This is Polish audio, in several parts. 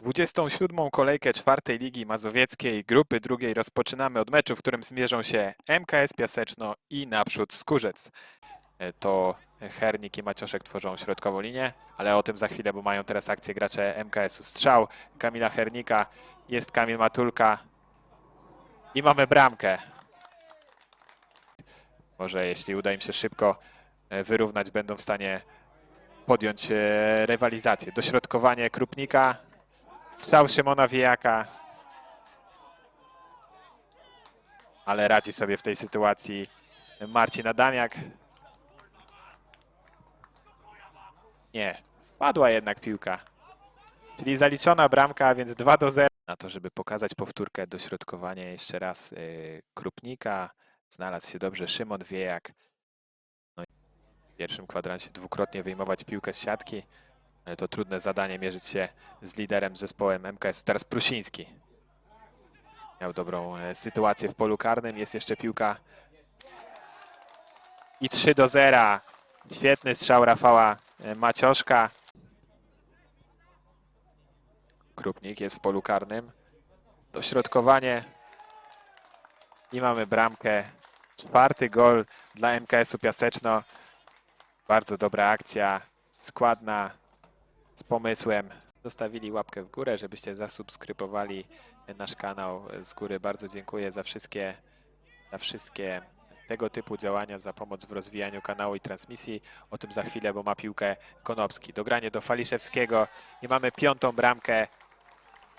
27. kolejkę czwartej Ligi Mazowieckiej grupy drugiej rozpoczynamy od meczu, w którym zmierzą się MKS Piaseczno i naprzód Skórzec. E, To Hernik i Macioszek tworzą środkową linię, ale o tym za chwilę, bo mają teraz akcję gracze MKS-u. Strzał Kamila Hernika, jest Kamil Matulka i mamy bramkę. Może jeśli uda im się szybko e, wyrównać, będą w stanie podjąć e, rywalizację. Dośrodkowanie Krupnika, Strzał Szymona Wijaka. Ale radzi sobie w tej sytuacji Marcin Adamiak. Nie, wpadła jednak piłka. Czyli zaliczona bramka, więc 2 do 0. Na to, żeby pokazać powtórkę, dośrodkowanie jeszcze raz yy, Krupnika. Znalazł się dobrze Szymon Wijak. No w pierwszym kwadrancie dwukrotnie wyjmować piłkę z siatki. Ale to trudne zadanie mierzyć się z liderem zespołem MKS. Teraz Prusiński. Miał dobrą e, sytuację w polu karnym. Jest jeszcze piłka. I 3 do 0. Świetny strzał Rafała e, Macioszka. Krupnik jest w polu karnym. Dośrodkowanie. I mamy bramkę. Czwarty gol dla MKS-u Piaseczno. Bardzo dobra akcja. Składna z pomysłem. Zostawili łapkę w górę, żebyście zasubskrybowali nasz kanał z góry. Bardzo dziękuję za wszystkie, za wszystkie tego typu działania, za pomoc w rozwijaniu kanału i transmisji. O tym za chwilę, bo ma piłkę Konopski. Dogranie do Faliszewskiego i mamy piątą bramkę.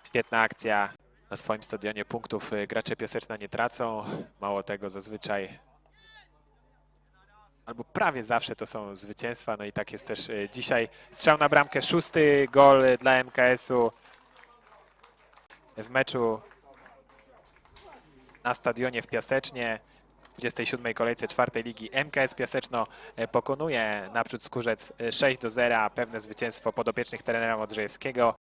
Świetna akcja. Na swoim stadionie punktów y, gracze Piaseczna nie tracą. Mało tego, zazwyczaj albo prawie zawsze to są zwycięstwa. No i tak jest też y, dzisiaj. Strzał na bramkę, szósty gol dla MKS-u w meczu na stadionie w Piasecznie. W 27. kolejce czwartej ligi MKS Piaseczno y, pokonuje naprzód Skórzec y, 6 do 0. Pewne zwycięstwo podopiecznych trenera Modrzejewskiego.